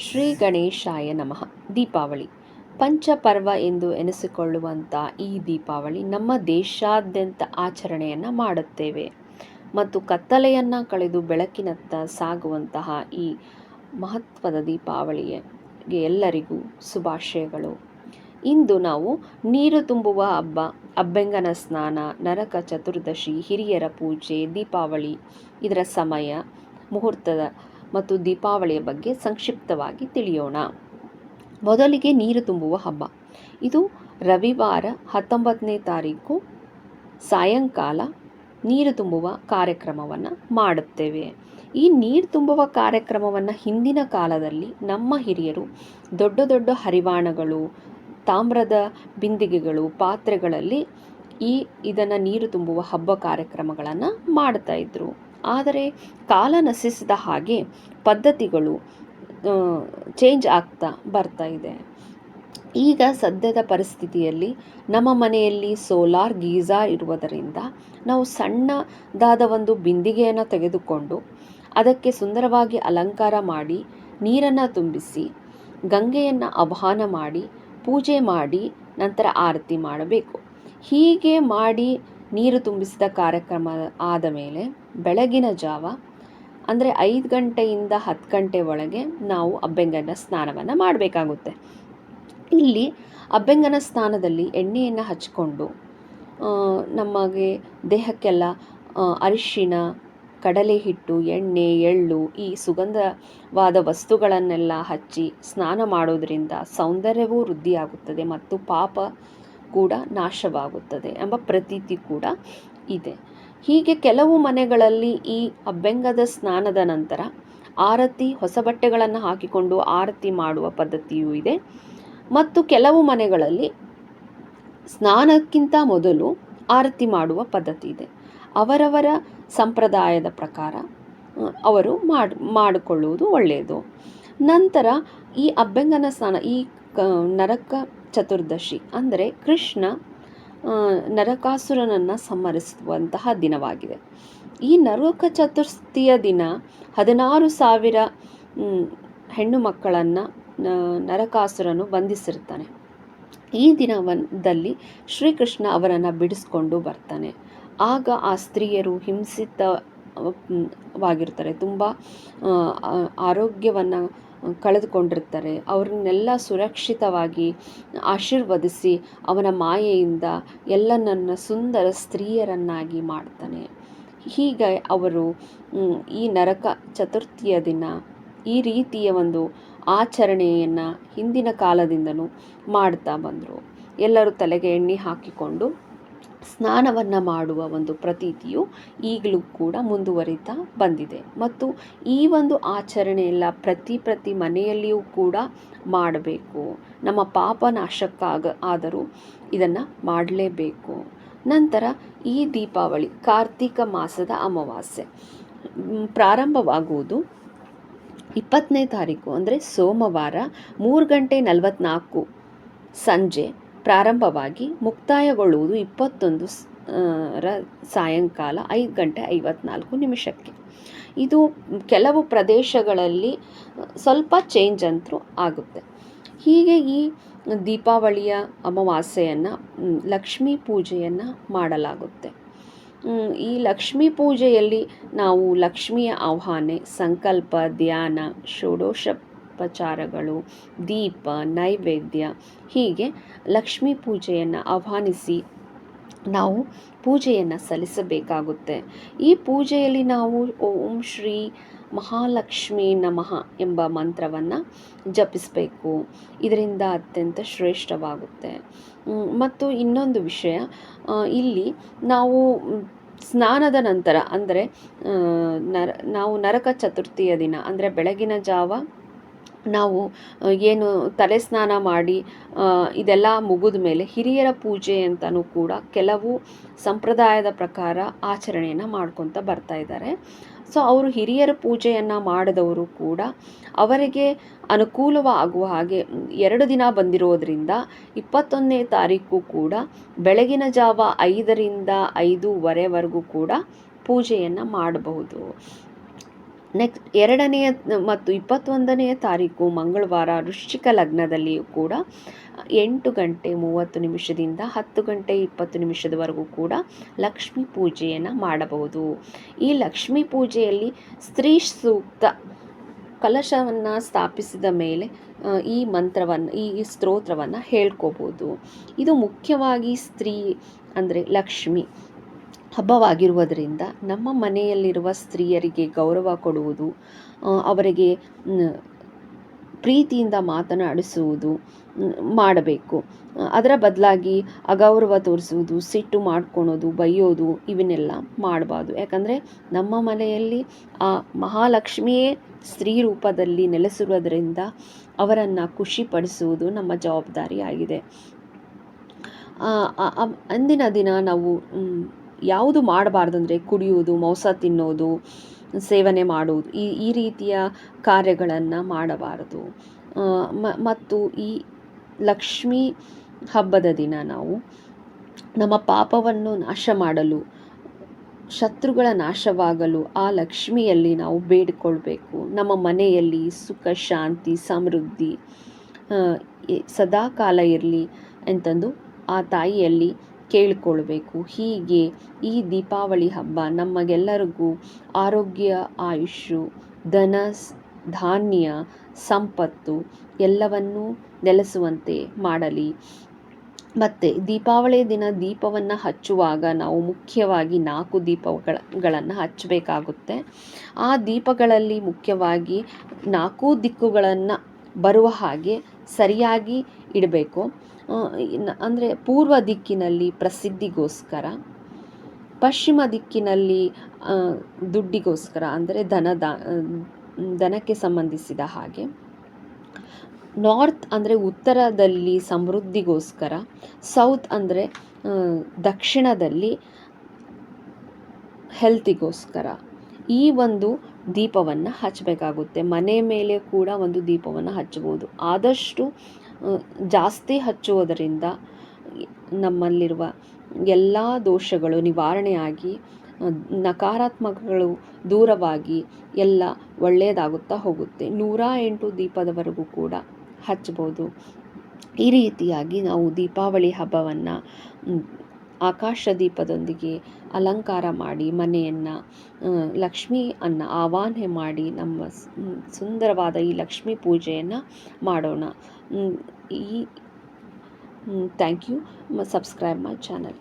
ಶ್ರೀ ಗಣೇಶಾಯ ನಮಃ. ದೀಪಾವಳಿ. ಪಂಚಪರ್ವ ಎಂದು ಎನಿಸಿಕೊಳ್ಳುವಂಥ ಈ ದೀಪಾವಳಿ ನಮ್ಮ ದೇಶಾದ್ಯಂತ ಆಚರಣೆಯನ್ನು ಮಾಡುತ್ತೇವೆ. ಮತ್ತು ಕತ್ತಲೆಯನ್ನು ಕಳೆದು ಬೆಳಕಿನತ್ತ ಸಾಗುವಂತಹ ಈ ಮಹತ್ವದ ದೀಪಾವಳಿಗೆ ಎಲ್ಲರಿಗೂ ಶುಭಾಶಯಗಳು. ಇಂದು ನಾವು ನೀರು ತುಂಬುವ ಹಬ್ಬ ಅಬ್ಬೆಂಗನ ಸ್ನಾನ, ನರಕ ಚತುರ್ದಶಿ, ಹಿರಿಯರ ಪೂಜೆ, ದೀಪಾವಳಿ, ಇದರ ಸಮಯ, ಮುಹೂರ್ತದ ಮತ್ತು ದೀಪಾವಳಿಯ ಬಗ್ಗೆ ಸಂಕ್ಷಿಪ್ತವಾಗಿ ತಿಳಿಯೋಣ. ಮೊದಲಿಗೆ ನೀರು ತುಂಬುವ ಹಬ್ಬ. ಇದು ರವಿವಾರ ಹತ್ತೊಂಬತ್ತನೇ ತಾರೀಕು ಸಾಯಂಕಾಲ ನೀರು ತುಂಬುವ ಕಾರ್ಯಕ್ರಮವನ್ನು ಮಾಡುತ್ತೇವೆ. ಈ ನೀರು ತುಂಬುವ ಕಾರ್ಯಕ್ರಮವನ್ನು ಹಿಂದಿನ ಕಾಲದಲ್ಲಿ ನಮ್ಮ ಹಿರಿಯರು ದೊಡ್ಡ ದೊಡ್ಡ ಹರಿವಾಣಗಳು, ತಾಮ್ರದ ಬಿಂದಿಗೆಗಳು, ಪಾತ್ರೆಗಳಲ್ಲಿ ಈ ಇದನ್ನು ನೀರು ತುಂಬುವ ಹಬ್ಬ ಕಾರ್ಯಕ್ರಮಗಳನ್ನು ಮಾಡ್ತಾಯಿದ್ರು ಆದರೆ ಕಾಲ ನಶಿಸಿದ ಹಾಗೆ ಪದ್ಧತಿಗಳು ಚೇಂಜ್ ಆಗ್ತಾ ಬರ್ತಾ ಇದೆ. ಈಗ ಸದ್ಯದ ಪರಿಸ್ಥಿತಿಯಲ್ಲಿ ನಮ್ಮ ಮನೆಯಲ್ಲಿ ಸೋಲಾರ್ ಗೀಝಾರ್ ಇರುವುದರಿಂದ ನಾವು ಸಣ್ಣದಾದ ಒಂದು ಬಿಂದಿಗೆಯನ್ನು ತೆಗೆದುಕೊಂಡು ಅದಕ್ಕೆ ಸುಂದರವಾಗಿ ಅಲಂಕಾರ ಮಾಡಿ, ನೀರನ್ನು ತುಂಬಿಸಿ, ಗಂಗೆಯನ್ನು ಆಹ್ವಾನ ಮಾಡಿ, ಪೂಜೆ ಮಾಡಿ, ನಂತರ ಆರತಿ ಮಾಡಬೇಕು. ಹೀಗೆ ಮಾಡಿ ನೀರು ತುಂಬಿಸಿದ ಕಾರ್ಯಕ್ರಮ ಆದ ಮೇಲೆ ಬೆಳಗಿನ ಜಾವ, ಅಂದರೆ ಐದು ಗಂಟೆಯಿಂದ ಹತ್ತು ಗಂಟೆ ಒಳಗೆ ನಾವು ಅಬ್ಬೆಂಗನ ಸ್ನಾನವನ್ನು ಮಾಡಬೇಕಾಗುತ್ತೆ. ಇಲ್ಲಿ ಅಬ್ಬೆಂಗನ ಸ್ನಾನದಲ್ಲಿ ಎಣ್ಣೆಯನ್ನು ಹಚ್ಕೊಂಡು ನಮಗೆ ದೇಹಕ್ಕೆಲ್ಲ ಅರಿಶಿನ ಕಡಲೆ ಹಿಟ್ಟು, ಎಣ್ಣೆ, ಎಳ್ಳು ಈ ಸುಗಂಧವಾದ ವಸ್ತುಗಳನ್ನೆಲ್ಲ ಹಚ್ಚಿ ಸ್ನಾನ ಮಾಡೋದರಿಂದ ಸೌಂದರ್ಯವೂ ವೃದ್ಧಿಯಾಗುತ್ತದೆ ಮತ್ತು ಪಾಪ ಕೂಡ ನಾಶವಾಗುತ್ತದೆ ಎಂಬ ಪ್ರತೀತಿ ಕೂಡ ಇದೆ. ಹೀಗೆ ಕೆಲವು ಮನೆಗಳಲ್ಲಿ ಈ ಅಬ್ಬೆಂಗದ ಸ್ನಾನದ ನಂತರ ಆರತಿ, ಹೊಸ ಬಟ್ಟೆಗಳನ್ನು ಹಾಕಿಕೊಂಡು ಆರತಿ ಮಾಡುವ ಪದ್ಧತಿಯೂ ಇದೆ. ಮತ್ತು ಕೆಲವು ಮನೆಗಳಲ್ಲಿ ಸ್ನಾನಕ್ಕಿಂತ ಮೊದಲು ಆರತಿ ಮಾಡುವ ಪದ್ಧತಿ ಇದೆ. ಅವರವರ ಸಂಪ್ರದಾಯದ ಪ್ರಕಾರ ಅವರು ಮಾಡಿ, ಮಾಡಿಕೊಳ್ಳುವುದು ಒಳ್ಳೆಯದು. ನಂತರ ಈ ಅಬ್ಬೆಂಗನ ಸ್ನಾನ, ಈ ನರಕ ಚತುರ್ದಶಿ. ಅಂದರೆ ಕೃಷ್ಣ ನರಕಾಸುರನನ್ನು ಸಂಹರಿಸುವಂತಹ ದಿನವಾಗಿದೆ. ಈ ನರಕ ಚತುರ್ಥಿಯ ದಿನ ಹದಿನಾರು ಸಾವಿರ ಹೆಣ್ಣು ಮಕ್ಕಳನ್ನು ನರಕಾಸುರನು ಬಂಧಿಸಿರ್ತಾನೆ. ಈ ದಿನವದಲ್ಲಿ ಶ್ರೀಕೃಷ್ಣ ಅವರನ್ನು ಬಿಡಿಸ್ಕೊಂಡು ಬರ್ತಾನೆ. ಆಗ ಆ ಸ್ತ್ರೀಯರು ಹಿಂಸಿತವಾಗಿರ್ತಾರೆ. ತುಂಬ ಆರೋಗ್ಯವನ್ನು ಕಳೆದುಕೊಂಡಿರ್ತಾರೆ. ಅವ್ರನ್ನೆಲ್ಲ ಸುರಕ್ಷಿತವಾಗಿ ಆಶೀರ್ವದಿಸಿ ಅವನ ಮಾಯೆಯಿಂದ ಎಲ್ಲ ನನ್ನ ಸುಂದರ ಸ್ತ್ರೀಯರನ್ನಾಗಿ ಮಾಡ್ತಾನೆ. ಹೀಗೆ ಅವರು ಈ ನರಕ ಚತುರ್ಥಿಯ ದಿನ ಈ ರೀತಿಯ ಒಂದು ಆಚರಣೆಯನ್ನು ಹಿಂದಿನ ಕಾಲದಿಂದಲೂ ಮಾಡ್ತಾ ಬಂದರು. ಎಲ್ಲರೂ ತಲೆಗೆ ಎಣ್ಣೆ ಹಾಕಿಕೊಂಡು ಸ್ನಾನವನ್ನು ಮಾಡುವ ಒಂದು ಪ್ರತೀತಿಯು ಈಗಲೂ ಕೂಡ ಮುಂದುವರಿತಾ ಬಂದಿದೆ. ಮತ್ತು ಈ ಒಂದು ಆಚರಣೆ ಎಲ್ಲ ಪ್ರತಿ ಪ್ರತಿ ಮನೆಯಲ್ಲಿಯೂ ಕೂಡ ಮಾಡಬೇಕು. ನಮ್ಮ ಪಾಪ ನಾಶಕ್ಕಾಗ ಆದರೂ ಇದನ್ನು ಮಾಡಲೇಬೇಕು. ನಂತರ ಈ ದೀಪಾವಳಿ, ಕಾರ್ತಿಕ ಮಾಸದ ಅಮಾವಾಸ್ಯೆ ಪ್ರಾರಂಭವಾಗುವುದು ಇಪ್ಪತ್ತನೇ ತಾರೀಕು, ಅಂದರೆ ಸೋಮವಾರ ಮೂರು ಗಂಟೆ ನಲವತ್ತ್ನಾಲ್ಕು ಸಂಜೆ. ಪ್ರಾರಂಭವಾಗಿ ಮುಕ್ತಾಯಗೊಳ್ಳುವುದು ಇಪ್ಪತ್ತೊಂದು ರ ಸಾಯಂಕಾಲ ಐದು ಗಂಟೆ ಐವತ್ನಾಲ್ಕು ನಿಮಿಷಕ್ಕೆ. ಇದು ಕೆಲವು ಪ್ರದೇಶಗಳಲ್ಲಿ ಸ್ವಲ್ಪ ಚೇಂಜ್ ಅಂತೂ ಆಗುತ್ತೆ. ಹೀಗೆ ಈ ದೀಪಾವಳಿಯ ಅಮಾವಾಸ್ಯೆಯನ್ನು ಲಕ್ಷ್ಮೀ ಪೂಜೆಯನ್ನು ಮಾಡಲಾಗುತ್ತೆ. ಈ ಲಕ್ಷ್ಮೀ ಪೂಜೆಯಲ್ಲಿ ನಾವು ಲಕ್ಷ್ಮಿಯ ಆಹ್ವಾನೆ, ಸಂಕಲ್ಪ, ಧ್ಯಾನ ಷೋಡಶೋಪಚಾರಗಳು ದೀಪ, ನೈವೇದ್ಯ, ಹೀಗೆ ಲಕ್ಷ್ಮೀ ಪೂಜೆಯನ್ನು ಆಹ್ವಾನಿಸಿ ನಾವು ಪೂಜೆಯನ್ನು ಸಲ್ಲಿಸಬೇಕಾಗುತ್ತೆ. ಈ ಪೂಜೆಯಲ್ಲಿ ನಾವು ಓಂ ಶ್ರೀ ಮಹಾಲಕ್ಷ್ಮಿ ನಮಃ ಎಂಬ ಮಂತ್ರವನ್ನು ಜಪಿಸಬೇಕು. ಇದರಿಂದ ಅತ್ಯಂತ ಶ್ರೇಷ್ಠವಾಗುತ್ತೆ. ಮತ್ತು ಇನ್ನೊಂದು ವಿಷಯ ಇಲ್ಲಿ ನಾವು ಸ್ನಾನದ ನಂತರ, ಅಂದರೆ ನರ, ನಾವು ನರಕ ಚತುರ್ಥಿಯ ದಿನ, ಅಂದರೆ ಬೆಳಗಿನ ಜಾವ ನಾವು ಏನು ತಲೆ ಸ್ನಾನ ಮಾಡಿ ಇದೆಲ್ಲ ಮುಗಿದ ಮೇಲೆ ಹಿರಿಯರ ಪೂಜೆ ಅಂತಲೂ ಕೂಡ ಕೆಲವು ಸಂಪ್ರದಾಯದ ಪ್ರಕಾರ ಆಚರಣೆಯನ್ನು ಮಾಡ್ಕೊತ ಬರ್ತಾ ಇದ್ದಾರೆ. ಸೊ, ಅವರು ಹಿರಿಯರ ಪೂಜೆಯನ್ನು ಮಾಡಿದವರು ಕೂಡ ಅವರಿಗೆ ಅನುಕೂಲವಾಗುವ ಹಾಗೆ, ಎರಡು ದಿನ ಬಂದಿರೋದರಿಂದ ಇಪ್ಪತ್ತೊಂದನೇ ತಾರೀಕು ಕೂಡ ಬೆಳಗಿನ ಜಾವ ಐದರಿಂದ ಐದೂವರೆವರೆಗೂ ಕೂಡ ಪೂಜೆಯನ್ನು ಮಾಡಬಹುದು. ನೆಕ್ಸ್ಟ್ ಎರಡನೆಯ ಮತ್ತು ಇಪ್ಪತ್ತೊಂದನೆಯ ತಾರೀಕು ಮಂಗಳವಾರ ವೃಶ್ಚಿಕ ಲಗ್ನದಲ್ಲಿಯೂ ಕೂಡ, ಎಂಟು ಗಂಟೆ ಮೂವತ್ತು ನಿಮಿಷದಿಂದ ಹತ್ತು ಗಂಟೆ ಇಪ್ಪತ್ತು ನಿಮಿಷದವರೆಗೂ ಕೂಡ ಲಕ್ಷ್ಮೀ ಪೂಜೆಯನ್ನು ಮಾಡಬಹುದು. ಈ ಲಕ್ಷ್ಮೀ ಪೂಜೆಯಲ್ಲಿ ಸ್ತ್ರೀ ಸೂಕ್ತ ಕಲಶವನ್ನು ಸ್ಥಾಪಿಸಿದ ಮೇಲೆ ಈ ಮಂತ್ರವನ್ನು, ಈ ಸ್ತೋತ್ರವನ್ನು ಹೇಳ್ಕೋಬೋದು. ಇದು ಮುಖ್ಯವಾಗಿ ಸ್ತ್ರೀ ಅಂದರೆ ಲಕ್ಷ್ಮಿ. ಹಬ್ಬವಾಗಿರುವುದರಿಂದ ನಮ್ಮ ಮನೆಯಲ್ಲಿರುವ ಸ್ತ್ರೀಯರಿಗೆ ಗೌರವ ಕೊಡುವುದು ಅವರಿಗೆ ಪ್ರೀತಿಯಿಂದ ಮಾತನಾಡಿಸುವುದು ಮಾಡಬೇಕು. ಅದರ ಬದಲಾಗಿ ಅಗೌರವ ತೋರಿಸುವುದು, ಸಿಟ್ಟು ಮಾಡ್ಕೊಳೋದು, ಬೈಯೋದು ಇವನ್ನೆಲ್ಲ ಮಾಡಬಾರ್ದು. ಯಾಕಂದರೆ ನಮ್ಮ ಮನೆಯಲ್ಲಿ ಆ ಮಹಾಲಕ್ಷ್ಮಿಯೇ ಸ್ತ್ರೀ ರೂಪದಲ್ಲಿ ನೆಲೆಸಿರುವುದರಿಂದ ಅವರನ್ನು ಖುಷಿಪಡಿಸುವುದು ನಮ್ಮ ಜವಾಬ್ದಾರಿಯಾಗಿದೆ. ಅಂದಿನ ದಿನ ನಾವು ಯಾವುದು ಮಾಡಬಾರ್ದು ಅಂದರೆ ಕುಡಿಯುವುದು, ಮೌಸ ತಿನ್ನೋದು, ಸೇವನೆ ಮಾಡುವುದು, ಈ ಈ ರೀತಿಯ ಕಾರ್ಯಗಳನ್ನು ಮಾಡಬಾರದು. ಮತ್ತು ಈ ಲಕ್ಷ್ಮೀ ಹಬ್ಬದ ದಿನ ನಾವು ನಮ್ಮ ಪಾಪವನ್ನು ನಾಶ ಮಾಡಲು, ಶತ್ರುಗಳ ನಾಶವಾಗಲು ಆ ಲಕ್ಷ್ಮಿಯಲ್ಲಿ ನಾವು ಬೇಡಿಕೊಳ್ಬೇಕು. ನಮ್ಮ ಮನೆಯಲ್ಲಿ ಸುಖ, ಶಾಂತಿ, ಸಮೃದ್ಧಿ ಸದಾಕಾಲ ಸದಾ ಕಾಲ ಇರಲಿ ಅಂತಂದು ಆ ತಾಯಿಯಲ್ಲಿ ಕೇಳಿಕೊಳ್ಬೇಕು. ಹೀಗೆ ಈ ದೀಪಾವಳಿ ಹಬ್ಬ ನಮಗೆಲ್ಲರಿಗೂ ಆರೋಗ್ಯ ಆಯುಷು ಧನ ಧಾನ್ಯ, ಸಂಪತ್ತು ಎಲ್ಲವನ್ನೂ ನೆಲೆಸುವಂತೆ ಮಾಡಲಿ. ಮತ್ತು ದೀಪಾವಳಿ ದಿನ ದೀಪವನ್ನು ಹಚ್ಚುವಾಗ ನಾವು ಮುಖ್ಯವಾಗಿ ನಾಲ್ಕು ದೀಪಗಳನ್ನು ಹಚ್ಚಬೇಕಾಗುತ್ತೆ. ಆ ದೀಪಗಳಲ್ಲಿ ಮುಖ್ಯವಾಗಿ ನಾಲ್ಕು ದಿಕ್ಕುಗಳನ್ನು ಬರುವ ಹಾಗೆ ಸರಿಯಾಗಿ ಇಡಬೇಕು. ಅಂದರೆ ಪೂರ್ವ ದಿಕ್ಕಿನಲ್ಲಿ ಪ್ರಸಿದ್ಧಿಗೋಸ್ಕರ, ಪಶ್ಚಿಮ ದಿಕ್ಕಿನಲ್ಲಿ ದುಡ್ಡಿಗೋಸ್ಕರ ಅಂದರೆ ದನದ ದನಕ್ಕೆ ಸಂಬಂಧಿಸಿದ ಹಾಗೆ. ನಾರ್ತ್ ಅಂದರೆ ಉತ್ತರದಲ್ಲಿ ಸಮೃದ್ಧಿಗೋಸ್ಕರ, ಸೌತ್ ಅಂದರೆ ದಕ್ಷಿಣದಲ್ಲಿ ಹೆಲ್ತಿಗೋಸ್ಕರ ಈ ಒಂದು ದೀಪವನ್ನು ಹಚ್ಚಬೇಕಾಗುತ್ತೆ ಮನೆ ಮೇಲೆ ಕೂಡ ಒಂದು ದೀಪವನ್ನು ಹಚ್ಚಬಹುದು. ಆದಷ್ಟು ಜಾಸ್ತಿ ಹಚ್ಚುವುದರಿಂದ ನಮ್ಮಲ್ಲಿರುವ ಎಲ್ಲ ದೋಷಗಳು ನಿವಾರಣೆಯಾಗಿ ನಕಾರಾತ್ಮಕಗಳು ದೂರವಾಗಿ ಎಲ್ಲ ಒಳ್ಳೆಯದಾಗುತ್ತಾ ಹೋಗುತ್ತೆ. ನೂರ ಎಂಟು ದೀಪದವರೆಗೂ ಕೂಡ ಹಚ್ಬೋದು ಈ ರೀತಿಯಾಗಿ ನಾವು ದೀಪಾವಳಿ ಹಬ್ಬವನ್ನು ಆಕಾಶ ದೀಪದೊಂದಿಗೆ ಅಲಂಕಾರ ಮಾಡಿ ಮನೆಯನ್ನು ಅನ್ನ ಆವಾಹನೆ ಮಾಡಿ ನಮ್ಮ ಸುಂದರವಾದ ಈ ಲಕ್ಷ್ಮೀ ಪೂಜೆಯನ್ನು ಮಾಡೋಣ. ಈ thank you subscribe my channel